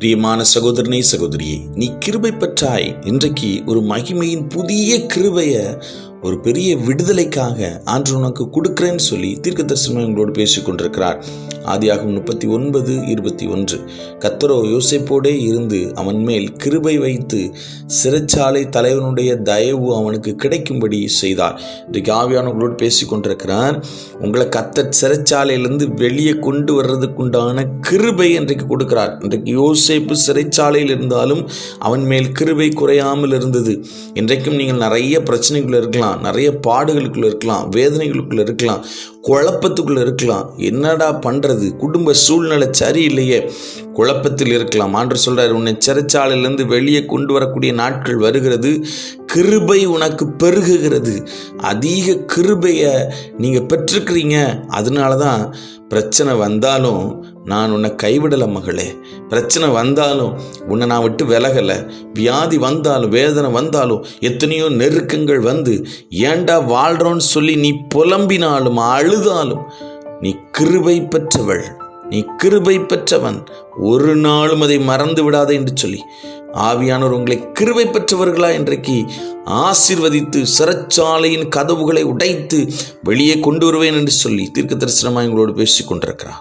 பிரியமான சகோதரனே சகோதரியே நீ கிருபை பெற்றாய். இன்றைக்கு ஒரு மகிமையின் புதிய கிருபைய ஒரு பெரிய விடுதலைக்காக ஆண்டு உனக்கு கொடுக்கிறேன்னு சொல்லி தீர்க்க தரிசனங்களோடு பேசிக் கொண்டிருக்கிறார் ஆதியாகும் முப்பத்தி ஒன்பது இருபத்தி ஒன்று. கத்தரோ யோசிப்போடே இருந்து அவன் மேல் கிருபை வைத்து சிறைச்சாலை தலைவனுடைய தயவு அவனுக்கு கிடைக்கும்படி செய்தார். இன்றைக்கு ஆவியானவர்களோடு பேசி கொண்டிருக்கிறார். உங்களை கத்த சிறைச்சாலையிலிருந்து வெளியே கொண்டு வர்றதுக்குண்டான கிருபை இன்றைக்கு கொடுக்கிறார். இன்றைக்கு யோசிப்பு சிறைச்சாலையில் இருந்தாலும் அவன் மேல் கிருபை குறையாமல் இருந்தது. இன்றைக்கும் நீங்கள் நிறைய பிரச்சனைகள் இருக்கலாம் நிறைய பாடுகளுக்குள்ள இருக்கலாம் வேதனைகளுக்குள்ள இருக்கலாம். குழப்பத்துக்குள்ள இருக்கலாம். என்னடா பண்றது? குடும்ப சூழ்நிலை சரியில்லையே. குழப்பத்தில் இருக்கலாம். ஆண்டு சொல்றாரு உன்னை சிறைச்சாலையிலேருந்து வெளியே கொண்டு வரக்கூடிய நாட்கள் வருகிறது. கிருபை உனக்கு பெருகுகிறது. அதிக கிருபையை நீங்கள் பெற்றுக்கிறீங்க அதனால தான் பிரச்சனை வந்தாலும் நான் உன்னை கைவிடலை மகளே. பிரச்சனை வந்தாலும் உன்னை நான் விட்டு விலகலை. வியாதி வந்தாலும் வேதனை வந்தாலும் எத்தனையோ நெருக்கங்கள் வந்து ஏண்டா வாழ்கிறோன்னு சொல்லி நீ புலம்பினாலும் அழுதாலும் நீ கிருபை பெற்றவள். நீ கிருபை பெற்றவன். ஒரு நாளும் அதை மறந்து விடாதே என்று சொல்லி. ஆவியானவர் உங்களை கிருபை பெற்றவர்களா இன்றைக்கு ஆசீர்வதித்து சிறைச்சாலையின் கதவுகளை உடைத்து வெளியே கொண்டு வருவேன் என்று சொல்லி தீர்க்க தரிசனமாக எங்களோடு பேசிக் கொண்டிருக்கிறார்